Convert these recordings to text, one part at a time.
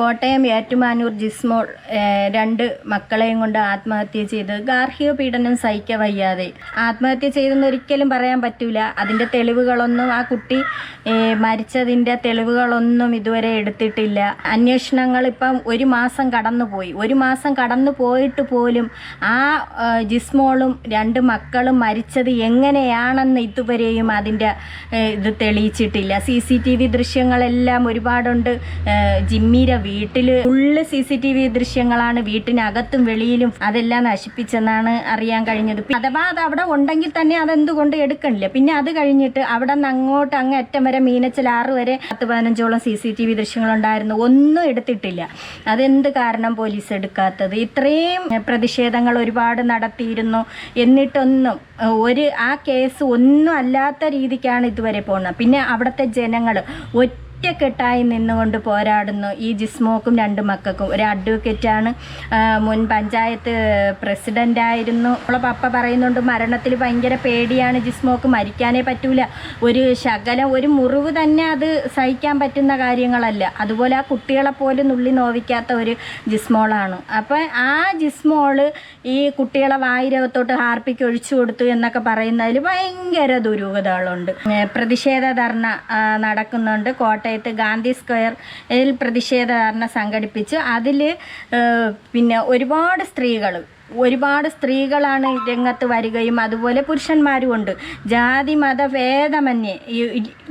കോട്ടയം ഏറ്റുമാനൂർ ജിസ്മോൾ രണ്ട് മക്കളെയും കൊണ്ട് ആത്മഹത്യ ചെയ്ത് ഗാർഹിക പീഡനം സഹിക്ക വയ്യാതെ. ആത്മഹത്യ ചെയ്തെന്ന് ഒരിക്കലും പറയാൻ പറ്റൂല. അതിന്റെ തെളിവുകളൊന്നും ആ കുട്ടി മരിച്ചതിന്റെ തെളിവുകളൊന്നും ഇതുവരെ എടുത്തിട്ടില്ല. അന്വേഷണങ്ങൾ ഇപ്പം ഒരു മാസം കടന്നുപോയി. ഒരു മാസം കടന്നു പോയിട്ട് പോലും ആ ജിസ്മോളും രണ്ട് മക്കളും മരിച്ചത് എങ്ങനെയാണെന്ന് ഇതുവരെയും അതിന്റെ ഇത് തെളിയിച്ചിട്ടില്ല. സി സി ടി വി ദൃശ്യങ്ങളെല്ലാം ഒരുപാടുണ്ട്. ജിമ്മീര വീട്ടിൽ full C C T V ദൃശ്യങ്ങളാണ് വീട്ടിനകത്തും വെളിയിലും അതെല്ലാം നശിപ്പിച്ചെന്നാണ് അറിയാൻ കഴിഞ്ഞത്. അഥവാ അത് അവിടെ ഉണ്ടെങ്കിൽ തന്നെ അതെന്തുകൊണ്ട് എടുക്കണില്ല? പിന്നെ അത് കഴിഞ്ഞിട്ട് അവിടെ നിന്ന് അങ്ങോട്ട് അങ്ങ് അറ്റം വരെ മീനച്ചിലാറ് വരെ പത്ത് പതിനഞ്ചോളം സി സി ടി വി ദൃശ്യങ്ങളുണ്ടായിരുന്നു. ഒന്നും എടുത്തിട്ടില്ല. അതെന്ത് കാരണം പോലീസ് എടുക്കാത്തത്? ഇത്രയും പ്രതിഷേധങ്ങൾ ഒരുപാട് നടത്തിയിരുന്നു. എന്നിട്ടൊന്നും ഒരു ആ കേസ് ഒന്നും അല്ലാത്ത രീതിക്കാണ് ഇതുവരെ പോകുന്നത്. പിന്നെ അവിടുത്തെ ജനങ്ങൾ ഒറ്റക്കെട്ടായി നിന്നുകൊണ്ട് പോരാടുന്നു. ഈ ജിസ്മോക്കും രണ്ട് മക്കൾക്കും. ഒരു അഡ്വക്കേറ്റാണ് മുൻ പഞ്ചായത്ത് പ്രസിഡന്റായിരുന്നു അവളെ പപ്പ പറയുന്നുണ്ട് മരണത്തിൽ ഭയങ്കര പേടിയാണ് ജിസ്മോക്ക്. മരിക്കാനേ പറ്റൂല. ഒരു ശകലം ഒരു മുറിവ് തന്നെ അത് സഹിക്കാൻ പറ്റുന്ന കാര്യങ്ങളല്ല. അതുപോലെ ആ കുട്ടികളെ പോലും നുള്ളി നോവിക്കാത്ത ഒരു ജിസ്മോളാണ്. അപ്പം ആ ജിസ്മോൾ ഈ കുട്ടികളെ വായിരകത്തോട്ട് ഹാർപ്പിക്ക് ഒഴിച്ചു കൊടുത്തു എന്നൊക്കെ പറയുന്നതിൽ ഭയങ്കര ദുരൂഹതകളുണ്ട്. പ്രതിഷേധ ധർണ നടക്കുന്നുണ്ട്. നടക്കുന്നുണ്ട് കോട്ടയത്ത് ഗാന്ധി സ്ക്വയറിൽ പ്രതിഷേധ ധാരണ സംഘടിപ്പിച്ചു. അതിൽ പിന്നെ ഒരുപാട് സ്ത്രീകൾ ഒരുപാട് സ്ത്രീകളാണ് രംഗത്ത് വരികയും അതുപോലെ പുരുഷന്മാരും ഉണ്ട് ജാതി മത ഭേദമന്യേ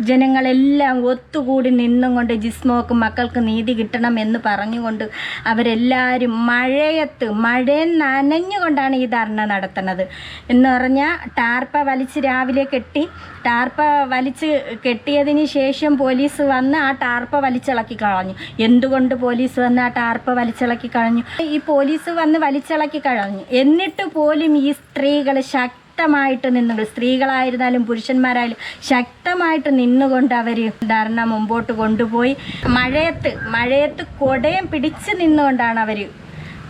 ജനങ്ങളെല്ലാം ഒത്തുകൂടി നിന്നും കൊണ്ട് ജിസ്മോക്ക് മക്കൾക്ക് നീതി കിട്ടണം എന്ന് പറഞ്ഞുകൊണ്ട് അവരെല്ലാവരും മഴയത്ത് മഴ നനഞ്ഞുകൊണ്ടാണ് ഈ ധർണ നടത്തുന്നത്. എന്ന് പറഞ്ഞാൽ ടാർപ്പ വലിച്ച് രാവിലെ കെട്ടി ടാർപ്പ വലിച്ച് കെട്ടിയതിന് ശേഷം പോലീസ് വന്ന് ആ ടാർപ്പ വലിച്ചിളക്കി കളഞ്ഞു. എന്തുകൊണ്ട് പോലീസ് വന്ന് ആ ടാർപ്പ വലിച്ചിളക്കി കളഞ്ഞു? ഈ പോലീസ് വന്ന് വലിച്ചിളക്കി കളഞ്ഞു. എന്നിട്ട് പോലും ഈ സ്ത്രീകൾ ശക്തമായിട്ട് നിന്നുകൊണ്ട് സ്ത്രീകളായിരുന്നാലും പുരുഷന്മാരായാലും ശക്തമായിട്ട് നിന്നുകൊണ്ട് അവർ ധർണ മുമ്പോട്ട് കൊണ്ടുപോയി. മഴയത്ത് മഴയത്ത് കൊടയം പിടിച്ച് നിന്നുകൊണ്ടാണ് അവർ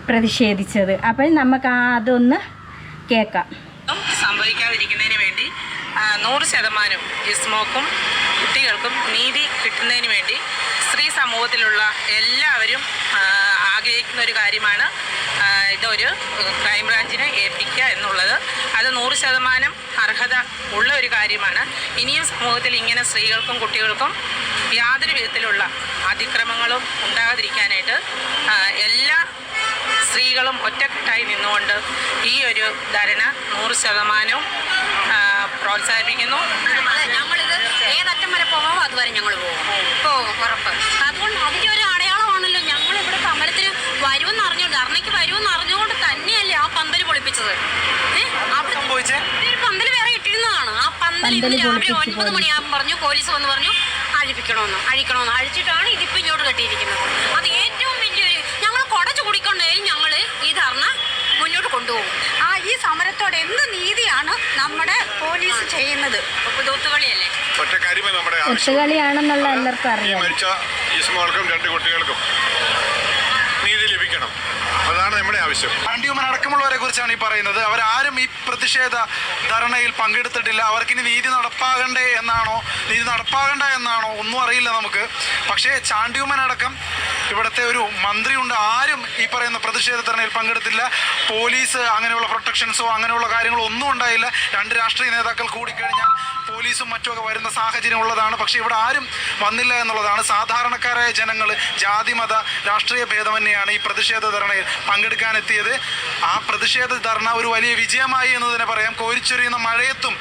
പ്രതിഷേധിച്ചത്. അപ്പോൾ നമുക്ക് അതൊന്ന് കേൾക്കാം. സംഭവിക്കാതിരിക്കുന്നതിന് വേണ്ടി നൂറ് ശതമാനം ജിസ്മോക്കും കുട്ടികൾക്കും നീതി കിട്ടുന്നതിന് വേണ്ടി സ്ത്രീ സമൂഹത്തിലുള്ള എല്ലാവരും ആഗ്രഹിക്കുന്ന ഒരു കാര്യമാണ് ഇതൊരു ക്രൈംബ്രാഞ്ചിനെ ഏൽപ്പിക്കുക എന്നുള്ളത്. അത് നൂറ് ശതമാനം അർഹത ഉള്ള ഒരു കാര്യമാണ്. ഇനിയും സമൂഹത്തിൽ ഇങ്ങനെ സ്ത്രീകൾക്കും കുട്ടികൾക്കും യാതൊരു വിധത്തിലുള്ള അതിക്രമങ്ങളും ഉണ്ടാകാതിരിക്കാനായിട്ട് എല്ലാ സ്ത്രീകളും ഒറ്റക്കെട്ടായി നിന്നുകൊണ്ട് ഈ ഒരു ധരണ നൂറ് ശതമാനവും പ്രോത്സാഹിപ്പിക്കുന്നു. അതെ ഞങ്ങളിത് ഏതറ്റം വരെ പോകാമോ അതുവരെ ഞങ്ങൾ പോകും പോകും ഉറപ്പ്. അതുകൊണ്ട് ഒരു അടയാളമാണല്ലോ ഞങ്ങൾ ഇവിടെ സമരത്തിന് വരുമെന്ന് അറിഞ്ഞു ധർണയ്ക്ക് വരുമെന്ന് അറിഞ്ഞുകൊണ്ട് തന്നെയല്ലേ ആ പന്തൽ പൊളിപ്പിച്ചത്. പന്തൽ വേറെ ഇട്ടിരുന്നതാണ്. ആ പന്തൽ ഇന്ന് രാവിലെ ഒൻപത് മണിയാകുമ്പോൾ പറഞ്ഞു പോലീസ് വന്ന് പറഞ്ഞു അഴിപ്പിക്കണമെന്ന് അഴിക്കണമെന്ന് അഴിച്ചിട്ടാണ് ഇതിപ്പോൾ ഇങ്ങോട്ട് കെട്ടിയിരിക്കുന്നത്. അത് ഏറ്റവും വലിയൊരു ഞങ്ങൾ കുടച്ചു കുടിക്കൊണ്ടായാലും ഞങ്ങൾ ഈ ധർണ മുന്നോട്ട് കൊണ്ടുപോകും ആ ഈ സമരത്തോടെ എന്ത് നീതിയാണ് നമ്മുടെ പോലീസ് ചെയ്യുന്നത്? ഒത്തുകളിയല്ലേ? ഒറ്റ കാര്യമേ നമ്മുടെ ആവശ്യം. ഒത്തുകളിയാണെന്നുള്ള എല്ലാവർക്കും ഈ അറിയാം. മരിച്ച രണ്ട് കുട്ടികൾക്കും. അതാണ് നമ്മുടെ ആവശ്യം. ആൻഡ്യൂമൻ അടക്കമുള്ളവരെ കുറിച്ചാണ് ഈ പറയുന്നത്. അവരാരും ഈ പ്രതിഷേധ ധർണയിൽ പങ്കെടുത്തിട്ടില്ല. അവർക്കിനി നീതി നടപ്പാകണ്ടേ എന്നാണോ നീതി നടപ്പാകണ്ട എന്നാണോ ഒന്നും അറിയില്ല നമുക്ക്. പക്ഷേ ചാണ്ടിയുമൻ അടക്കം ഇവിടുത്തെ ഒരു മന്ത്രിയുണ്ട്. ആരും ഈ പറയുന്ന പ്രതിഷേധ ധർണയിൽ പങ്കെടുത്തില്ല. പോലീസ് അങ്ങനെയുള്ള പ്രൊട്ടക്ഷൻസോ അങ്ങനെയുള്ള കാര്യങ്ങളോ ഒന്നും ഉണ്ടായില്ല. രണ്ട് രാഷ്ട്രീയ നേതാക്കൾ കൂടിക്കഴിഞ്ഞാൽ പോലീസും മറ്റുമൊക്കെ വരുന്ന സാഹചര്യം ഉള്ളതാണ്. പക്ഷേ ഇവിടെ ആരും വന്നില്ല എന്നുള്ളതാണ്. സാധാരണക്കാരായ ജനങ്ങൾ ജാതി മത രാഷ്ട്രീയ ഭേദമന്യെയാണ് ഈ പ്രതിഷേധ ധർണയിൽ പങ്കെടുക്കാനെത്തിയത്. ആ പ്രതിഷേധ ധർണ ഒരു വലിയ വിജയമായി എന്ന് തന്നെ പറയാം. കോരിച്ചൊരിയുന്ന മഴയത്തും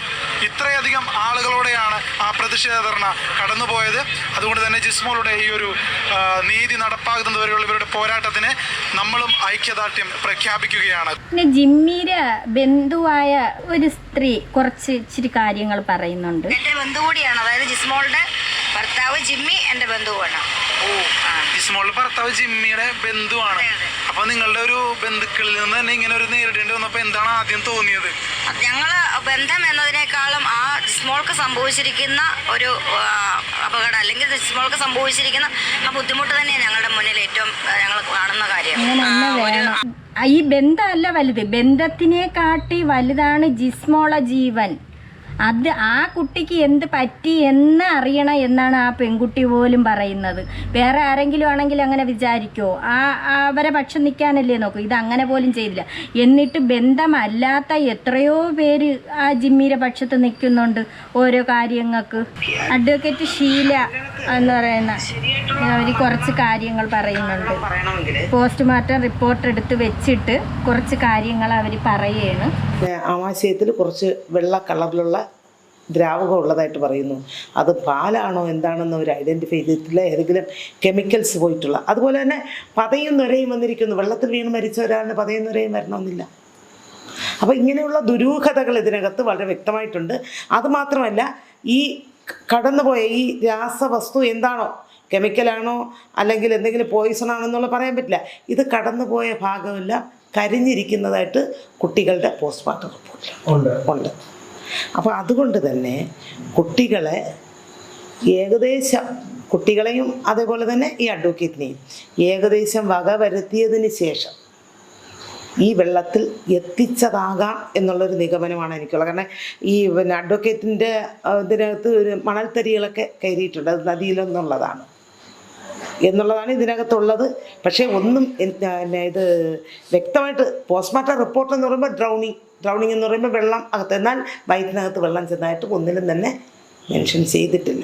ഇത്രയധികം ആളുകളോടെയാണ് ആ പ്രതിഷേധ ധർണ കടന്നുപോയത്. അതുകൊണ്ട് തന്നെ ജിസ്മോളുടെ ഈ ഒരു നീതി നടപ്പാകുന്നത് വരെയുള്ള ഇവരുടെ പോരാട്ടത്തിന് നമ്മളും ഐക്യദാർഢ്യം പ്രഖ്യാപിക്കുകയാണ്. പിന്നെ ജിമ്മിയുടെ ബന്ധുവായ ഒരു സ്ത്രീ കുറച്ച് ഇച്ചിരി കാര്യങ്ങൾ പറയുന്നുണ്ട്. എന്റെ ബന്ധു കൂടിയാണ്. അതായത് ജിസ്മോളുടെ ഭർത്താവ് ജിമ്മി എന്റെ ബന്ധുവാണ്. ജിസ്മോളുടെ ഭർത്താവ് ജിമ്മിയുടെ ബന്ധുവാണ്. അപ്പൊ നിങ്ങളുടെ ഒരു ബന്ധുക്കളിൽ നിന്ന് തന്നെ ഇങ്ങനെ ഒരു നേരിടേണ്ടി വന്നപ്പോ എന്താണ് ആദ്യം തോന്നിയത്? അത് ഞങ്ങൾ ബന്ധം എന്നതിനേക്കാളും ആ ജിസ്മോൾക്ക് സംഭവിച്ചിരിക്കുന്ന ഒരു അപകടം അല്ലെങ്കിൽ ജിസ്മോൾക്ക് സംഭവിച്ചിരിക്കുന്ന ആ ബുദ്ധിമുട്ട് തന്നെയാണ് ഞങ്ങളുടെ മുന്നിൽ ഏറ്റവും ഞങ്ങൾ കാണുന്ന കാര്യം. ഈ ബന്ധമല്ല വലുത്. ബന്ധത്തിനെ കാട്ടി വലുതാണ് ജിസ്മോള ജീവൻ. അത് ആ കുട്ടിക്ക് എന്ത് പറ്റി എന്ന് അറിയണം എന്നാണ് ആ പെൺകുട്ടി പോലും പറയുന്നത്. വേറെ ആരെങ്കിലും ആണെങ്കിൽ അങ്ങനെ വിചാരിക്കുമോ ആ അവരെ പക്ഷം നിൽക്കാനല്ലേ നോക്കൂ. ഇത് അങ്ങനെ പോലും ചെയ്തില്ല. എന്നിട്ട് ബന്ധമല്ലാത്ത എത്രയോ പേര് ആ ജിമ്മിയുടെ പക്ഷത്ത് നിൽക്കുന്നുണ്ട് ഓരോ കാര്യങ്ങൾക്ക്. അഡ്വക്കേറ്റ് ഷീല എന്ന് പറയുന്ന അവർ കുറച്ച് കാര്യങ്ങൾ പറയുന്നുണ്ട്. പോസ്റ്റ്മോർട്ടം റിപ്പോർട്ട് എടുത്ത് വെച്ചിട്ട് കുറച്ച് കാര്യങ്ങൾ അവർ പറയുകയാണ് ആമാശയത്തിൽ കുറച്ച് വെള്ള കളറിലുള്ള ദ്രാവകം ഉള്ളതായിട്ട് പറയുന്നു. അത് പാലാണോ എന്താണെന്ന് അവർ ഐഡന്റിഫൈ ചെയ്തിട്ടില്ല. ഏതെങ്കിലും കെമിക്കൽസ് പോയിട്ടുള്ള. അതുപോലെ തന്നെ പതയും നുരയും വന്നിരിക്കുന്നു. വെള്ളത്തിൽ വീണ് മരിച്ച ഒരാളിന് പതയും നുരയും വരണമെന്നില്ല. അപ്പോൾ ഇങ്ങനെയുള്ള ദുരൂഹതകൾ ഇതിനകത്ത് വളരെ വ്യക്തമായിട്ടുണ്ട്. അതുമാത്രമല്ല ഈ കടന്നുപോയ ഈ രാസവസ്തു എന്താണോ? കെമിക്കലാണോ അല്ലെങ്കിൽ എന്തെങ്കിലും പോയിസൺ ആണോ എന്നുള്ള പറയാൻ പറ്റില്ല. ഇത് കടന്നുപോയ ഭാഗമെല്ലാം കരിഞ്ഞിരിക്കുന്നതായിട്ട് കുട്ടികളുടെ പോസ്റ്റ്മോർട്ടം റിപ്പോർട്ടിൽ ഉണ്ട്. ഉണ്ട്. അപ്പോൾ അതുകൊണ്ട് തന്നെ കുട്ടികളെ ഏകദേശം കുട്ടികളെയും അതേപോലെ തന്നെ ഈ അഡ്വക്കേറ്റിനെയും ഏകദേശം വക വരുത്തിയതിന് ശേഷം ഈ വെള്ളത്തിൽ എത്തിച്ചതാകാം എന്നുള്ളൊരു നിഗമനമാണ് എനിക്കുള്ളത്. കാരണം ഈ പിന്നെ അഡ്വക്കേറ്റിന്റെ ഇതിനകത്ത് ഒരു മണൽത്തരികളൊക്കെ കയറിയിട്ടുണ്ട്. അത് നദിയിലെന്നുള്ളതാണ്. എന്നുള്ളതാണ് ഇതിനകത്തുള്ളത്. പക്ഷേ ഒന്നും പിന്നെ ഇത് വ്യക്തമായിട്ട് പോസ്റ്റ്മോർട്ടം റിപ്പോർട്ട് എന്ന് പറയുമ്പോൾ ഡ്രൗണിങ് ഡ്രൗണിങ് എന്ന് പറയുമ്പോൾ വെള്ളം അകത്ത് എന്നാൽ വയറ്റിനകത്ത് വെള്ളം ചെന്നായിട്ട് ഒന്നിലും തന്നെ മെൻഷൻ ചെയ്തിട്ടില്ല.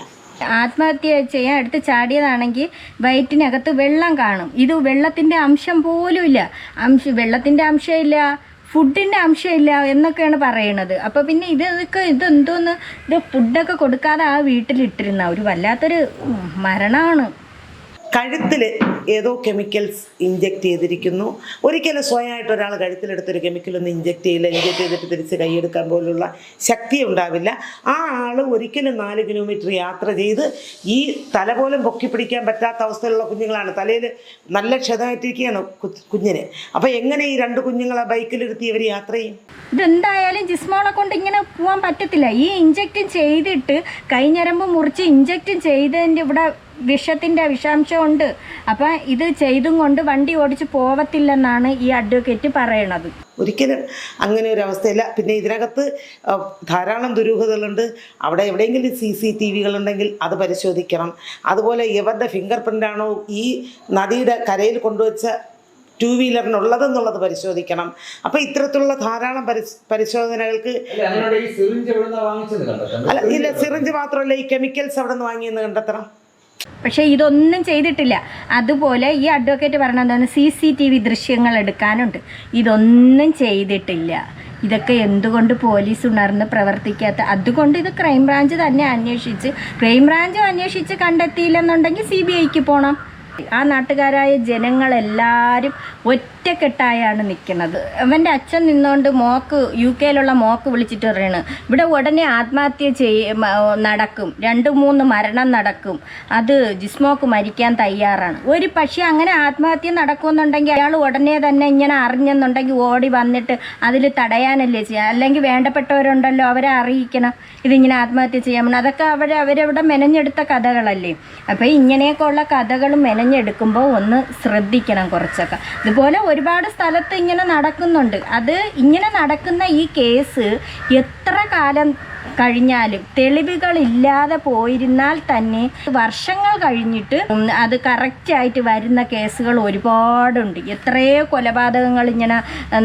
ആത്മഹത്യ ചെയ്യാൻ എടുത്ത് ചാടിയതാണെങ്കിൽ വയറ്റിനകത്ത് വെള്ളം കാണും. ഇത് വെള്ളത്തിന്റെ അംശം പോലും ഇല്ല. അംശം വെള്ളത്തിന്റെ അംശമില്ല ഫുഡിന്റെ അംശമില്ല എന്നൊക്കെയാണ് പറയണത് അപ്പോൾ പിന്നെ ഇത് ഇതൊക്കെ ഇതെന്തോന്ന്? ഇത് ഫുഡൊക്കെ കൊടുക്കാതെ ആ വീട്ടിലിട്ടിരുന്ന ഒരു വല്ലാത്തൊരു മരണമാണ്. കഴുത്തിൽ ഏതോ കെമിക്കൽസ് ഇഞ്ചെക്ട് ചെയ്തിരിക്കുന്നു. ഒരിക്കലും സ്വയമായിട്ട് ഒരാൾ കഴുത്തിലെടുത്തൊരു കെമിക്കലൊന്നും ഇഞ്ചെക്ട് ചെയ്യില്ല ഇഞ്ചെക്ട് ചെയ്തിട്ട് തിരിച്ച് കൈയെടുക്കാൻ പോലുള്ള ശക്തി ഉണ്ടാവില്ല. ആ ആൾ ഒരിക്കലും നാല് കിലോമീറ്റർ യാത്ര ചെയ്ത് ഈ തല പോലും പൊക്കി പിടിക്കാൻ പറ്റാത്ത അവസ്ഥയിലുള്ള കുഞ്ഞുങ്ങളാണ്. തലയിൽ നല്ല ക്ഷതമായിട്ടിരിക്കുകയാണ് കുഞ്ഞിന്. അപ്പോൾ എങ്ങനെ ഈ രണ്ട് കുഞ്ഞുങ്ങളെ ബൈക്കിലിരുത്തി ഇവർ യാത്ര ചെയ്യും? ഇതെന്തായാലും ജിസ്മോളെ കൊണ്ട് ഇങ്ങനെ പോകാൻ പറ്റത്തില്ല. ഈ ഇഞ്ചക്റ്റും ചെയ്തിട്ട് കൈഞ്ഞരമ്പ് മുറിച്ച് ഇഞ്ചക്റ്റും ചെയ്തതിന്റെ ഇവിടെ വിഷത്തിന്റെ വിഷാംശം ഉണ്ട് അപ്പം ഇത് ചെയ്തും കൊണ്ട് വണ്ടി ഓടിച്ച് പോവത്തില്ലെന്നാണ് ഈ അഡ്വക്കേറ്റ് പറയണത്. ഒരിക്കലും അങ്ങനെ ഒരു അവസ്ഥയില്ല. പിന്നെ ഇതിനകത്ത് ധാരാളം ദുരൂഹതകളുണ്ട്. അവിടെ എവിടെയെങ്കിലും സി സി ടി വികളുണ്ടെങ്കിൽ അത് പരിശോധിക്കണം. അതുപോലെ ഇവരുടെ ഫിംഗർ പ്രിന്റാണോ ഈ നദിയുടെ കരയിൽ കൊണ്ടുവച്ച ടൂ വീലറിനുള്ളതെന്നുള്ളത് പരിശോധിക്കണം. അപ്പം ഇത്തരത്തിലുള്ള ധാരാളം പരി പരിശോധനകൾക്ക് അല്ല അതിനോട് ഈ സിറിഞ്ച് എവിടുന്ന വാങ്ങിച്ചത് കണ്ടെത്തണം അല്ല ഇല്ല സിറിഞ്ച് മാത്രമല്ല ഈ കെമിക്കൽസ് അവിടെ നിന്ന് വാങ്ങിയെന്ന് കണ്ടെത്തണം. പക്ഷേ ഇതൊന്നും ചെയ്തിട്ടില്ല. അതുപോലെ ഈ അഡ്വക്കേറ്റ് പറഞ്ഞ സി സി ടി വി ദൃശ്യങ്ങൾ എടുക്കാനുണ്ട്. ഇതൊന്നും ചെയ്തിട്ടില്ല. ഇതൊക്കെ എന്തുകൊണ്ട് പോലീസ് ഉണർന്ന് പ്രവർത്തിക്കാത്ത? അതുകൊണ്ട് ഇത് ക്രൈംബ്രാഞ്ച് തന്നെ അന്വേഷിച്ച് ക്രൈംബ്രാഞ്ച് അന്വേഷിച്ച് കണ്ടെത്തിയില്ലെന്നുണ്ടെങ്കിൽ സി ബി ഐക്ക് പോകണം ആ നാട്ടുകാരായ ജനങ്ങളെല്ലാവരും ഒറ്റക്കെട്ടായാണ് നിൽക്കുന്നത്. അവന്റെ അച്ഛൻ നിന്നുകൊണ്ട് മോക്ക് യു കെയിലുള്ള മോക്ക് വിളിച്ചിട്ട് പറയുന്നത് ഇവിടെ ഉടനെ ആത്മഹത്യ ചെയ്യ നടക്കും. രണ്ട് മൂന്ന് മരണം നടക്കും. അത് ജിസ്മോക്ക് മരിക്കാൻ തയ്യാറാണ്. ഒരു പക്ഷേ അങ്ങനെ ആത്മഹത്യ നടക്കുമെന്നുണ്ടെങ്കിൽ അയാൾ ഉടനെ തന്നെ ഇങ്ങനെ അറിഞ്ഞെന്നുണ്ടെങ്കിൽ ഓടി വന്നിട്ട് അതിൽ തടയാനല്ലേ ചെയ്യുക അല്ലെങ്കിൽ വേണ്ടപ്പെട്ടവരുണ്ടല്ലോ അവരെ അറിയിക്കണം. ഇതിങ്ങനെ ആത്മഹത്യ ചെയ്യാമെന്ന് അതൊക്കെ അവർ അവരവിടെ മെനഞ്ഞെടുത്ത കഥകളല്ലേ. അപ്പോൾ ഇങ്ങനെയൊക്കെ ഉള്ള കഥകൾ മെനഞ്ഞെടുക്കുമ്പോൾ ഒന്ന് ശ്രദ്ധിക്കണം കുറച്ചൊക്കെ. ഇതുപോലെ ഒരുപാട് സ്ഥലത്ത് ഇങ്ങനെ നടക്കുന്നുണ്ട്. അത് ഇങ്ങനെ നടക്കുന്ന ഈ കേസ് എത്ര കാലം കഴിഞ്ഞാലും തെളിവുകളില്ലാതെ പോയിരുന്നാൽ തന്നെ വർഷങ്ങൾ കഴിഞ്ഞിട്ട് അത് കറക്റ്റായിട്ട് വരുന്ന കേസുകൾ ഒരുപാടുണ്ട്. എത്രയോ കൊലപാതകങ്ങൾ ഇങ്ങനെ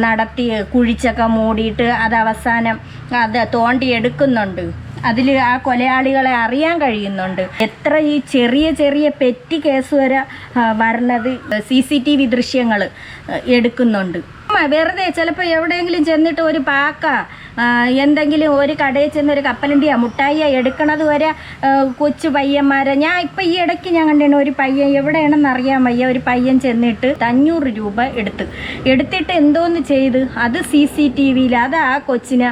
നടത്തി കുഴിച്ചൊക്കെ മൂടിയിട്ട് അത് അവസാനം അത് തോണ്ടിയെടുക്കുന്നുണ്ട്. അതിൽ ആ കൊലയാളികളെ അറിയാൻ കഴിയുന്നുണ്ട്. എത്ര ഈ ചെറിയ ചെറിയ പെറ്റി കേസ് വരെ വരണത് സി സി ടി വി ദൃശ്യങ്ങൾ എടുക്കുന്നുണ്ട്. വെറുതെ ചിലപ്പോൾ എവിടെയെങ്കിലും ചെന്നിട്ട് ഒരു പാക്ക എന്തെങ്കിലും ഒരു കടയിൽ ചെന്ന് ഒരു കപ്പലണ്ടിയാ മുട്ടായിയാ എടുക്കണത് വരെ കൊച്ചു പയ്യന്മാരെ. ഞാൻ ഇപ്പം ഈ ഇടയ്ക്ക് ഞാൻ കണ്ടിരുന്നു ഒരു പയ്യൻ എവിടെയാണെന്ന് അറിയാൻ വയ്യ. ഒരു പയ്യൻ ചെന്നിട്ട് അഞ്ഞൂറ് രൂപ എടുത്ത്. എടുത്തിട്ട് എന്തോന്ന് ചെയ്ത്? അത് സി സി ടി വിയിൽ അത് ആ കൊച്ചിനെ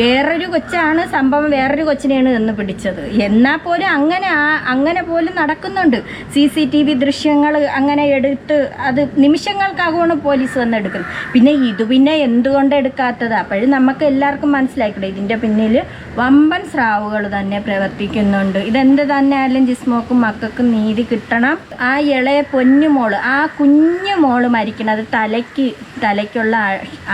വേറൊരു കൊച്ചാണ് സംഭവം വേറൊരു കൊച്ചിനെയാണ് നിന്ന് പിടിച്ചത്. എന്നാൽ പോലും അങ്ങനെ അങ്ങനെ പോലും നടക്കുന്നുണ്ട്. സി സി ടി വി ദൃശ്യങ്ങൾ അങ്ങനെ എടുത്ത് അത് നിമിഷങ്ങൾക്കകമാണ് പോലീസ് വന്ന് എടുക്കുന്നത്. പിന്നെ ഇത് പിന്നെ എന്തുകൊണ്ട് എടുക്കാത്തത്? അപ്പോഴും നമുക്ക് എല്ലാവർക്കും മനസ്സിലായിക്കൂടെ. ഇതിന്റെ പിന്നിൽ വമ്പൻ സ്രാവുകൾ തന്നെ പ്രവർത്തിക്കുന്നുണ്ട്. ഇതെന്ത് തന്നെ ആയാലും ജിസ്മോക്കും മക്കൾക്കും നീതി കിട്ടണം. ആ ഇളയ പൊന്നുമോൾ ആ കുഞ്ഞു മോൾ മരിക്കണത് തലയ്ക്ക് തലയ്ക്കുള്ള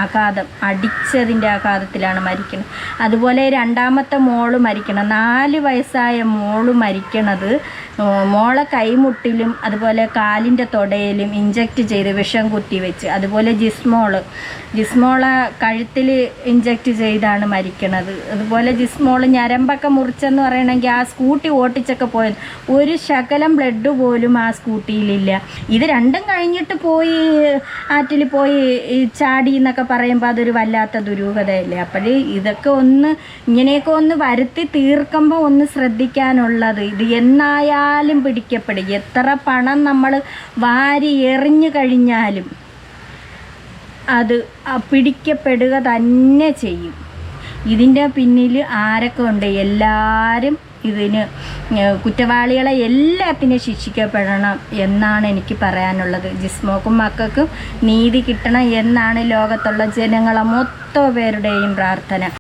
ആഘാതം അടിച്ചതിന്റെ ആഘാതത്തിലാണ് മരിക്കുന്നത്. അതുപോലെ രണ്ടാമത്തെ മോൾ മരിക്കണം. നാല് വയസ്സായ മോൾ മരിക്കണത് മോളെ കൈമുട്ടിലും അതുപോലെ കാലിന്റെ തൊടയിലും ഇഞ്ചക്റ്റ് ചെയ്ത് വിഷം കുത്തി വെച്ച് അതുപോലെ ജിസ്മോൾ. ജിസ്മോളെ കഴുത്തിൽ ഇഞ്ചക്റ്റ് ചെയ്താണ് മരിക്കണത്. അതുപോലെ ജിസ്മോൾ ഞരമ്പൊക്കെ മുറിച്ചെന്ന് പറയണമെങ്കിൽ ആ സ്കൂട്ടി ഓട്ടിച്ചൊക്കെ പോയത് ഒരു ശകലം ബ്ലഡ് പോലും ആ സ്കൂട്ടിയിലില്ല. ഇത് രണ്ടും കഴിഞ്ഞിട്ട് പോയി ആറ്റിൽ പോയി ചാടി എന്നൊക്കെ പറയുമ്പോൾ അതൊരു വല്ലാത്ത ദുരൂഹതയല്ലേ? അപ്പോൾ ഇതൊക്കെ ഒന്ന് ഇങ്ങനെയൊക്കെ ഒന്ന് വരുത്തി തീർക്കുമ്പോൾ ഒന്ന് ശ്രദ്ധിക്കാനുള്ളത്. ഇത് എന്നായാലും പിടിക്കപ്പെടും. എത്ര പണം നമ്മൾ വാരി എറിഞ്ഞു കഴിഞ്ഞാലും അത് പിടിക്കപ്പെടുക തന്നെ ചെയ്യും. ഇതിന്റെ പിന്നിൽ ആരൊക്കെ ഉണ്ട്? എല്ലാവരും ഇതിന് കുറ്റവാളികളെ എല്ലാത്തിനും ശിക്ഷിക്കപ്പെടണം എന്നാണ് എനിക്ക് പറയാനുള്ളത്. ജിസ്മോക്കും മക്കൾക്കും നീതി കിട്ടണം എന്നാണ് ലോകത്തുള്ള ജനങ്ങളെ മൊത്തം പേരുടെയും പ്രാർത്ഥന.